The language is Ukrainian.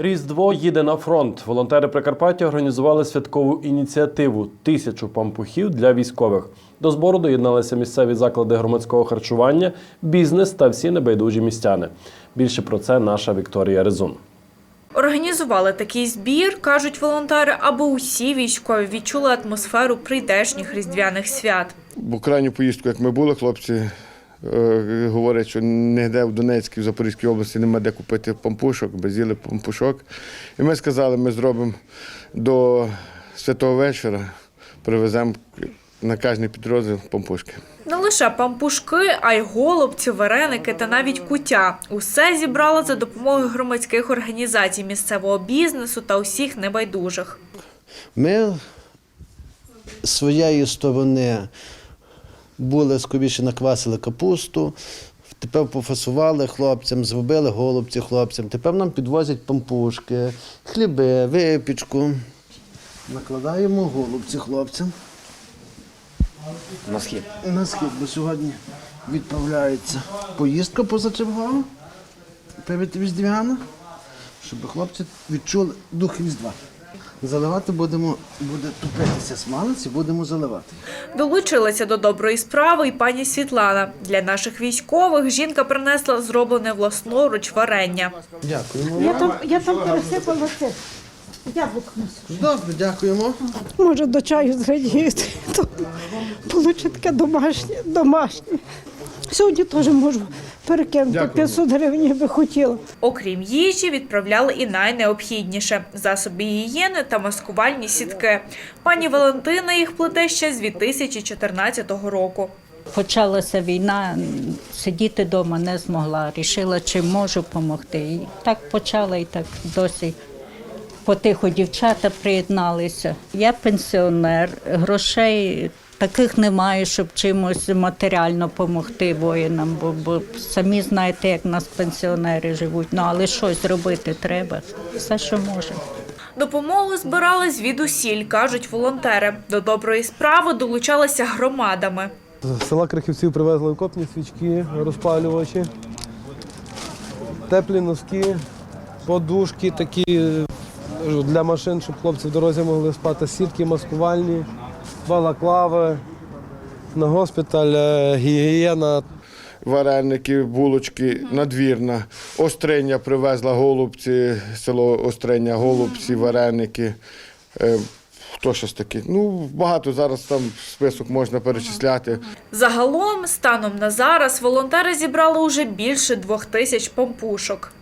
Різдво їде на фронт. Волонтери Прикарпаття організували святкову ініціативу тисячу пампухів для військових. До збору доєдналися місцеві заклади громадського харчування, бізнес та всі небайдужі містяни. Більше про це наша Вікторія Резун. Організували такий збір, кажуть волонтери, аби усі військові відчули атмосферу прийдешніх різдвяних свят. Бо крайню поїздку, як ми були, хлопці говорять, що ніде в Донецькій, в Запорізькій області немає де купити пампушок, без їли пампушок. І ми сказали, ми зробимо до святого вечора, привеземо на кожний підрозділ пампушки. Не лише пампушки, а й голубці, вареники та навіть куття. Усе зібрали за допомогою громадських організацій місцевого бізнесу та усіх небайдужих. Ми з своєї сторони були скоріше наквасили капусту, тепер пофасували хлопцям, зробили голубці хлопцям. Тепер нам підвозять пампушки, хліби, випічку. Накладаємо голубці хлопцям. На схід. На схід, бо сьогодні відправляється поїздка позачергова перед Різдвяна, щоб хлопці відчули дух Різдва. Заливати будемо, буде тупитися смалець і будемо заливати. Долучилася до доброї справи і пані Світлана. Для наших військових жінка принесла зроблене власноруч варення. Дякуємо. Я там, я там пересипала це. Яблук. Добре, дякуємо. Може до чаю зрадіти, то получить таке домашнє, домашнє. Сьогодні теж можу перекинути 500 гривень, я би хотіла. Окрім їжі, відправляли і найнеобхідніше – засоби гігієни та маскувальні сітки. Пані Валентина їх плете ще з 2014 року. Почалася війна, сидіти вдома не змогла. Рішила, чи можу допомогти. І так почала, і так досі потиху дівчата приєдналися. Я пенсіонер, грошей таких немає, щоб чимось матеріально допомогти воїнам, бо, бо самі знаєте, як нас пенсіонери живуть. Ну але щось робити треба. Все, що можемо. Допомогу збирали звідусіль, кажуть волонтери. До доброї справи долучалися громадами. З села Крихівців привезли окопні свічки, розпалювачі, теплі носки, подушки такі е, для машин, щоб хлопці в дорозі могли спати, сітки маскувальні, балаклави, на госпіталь, е, гігієна. Вареники, булочки, надвірна. Остриня привезла голубці, село Остриня, голубці, вареники. Е, Хто щось таке? Ну, багато зараз там список можна перечисляти. Загалом, станом на зараз, волонтери зібрали уже більше двох тисяч пампушок.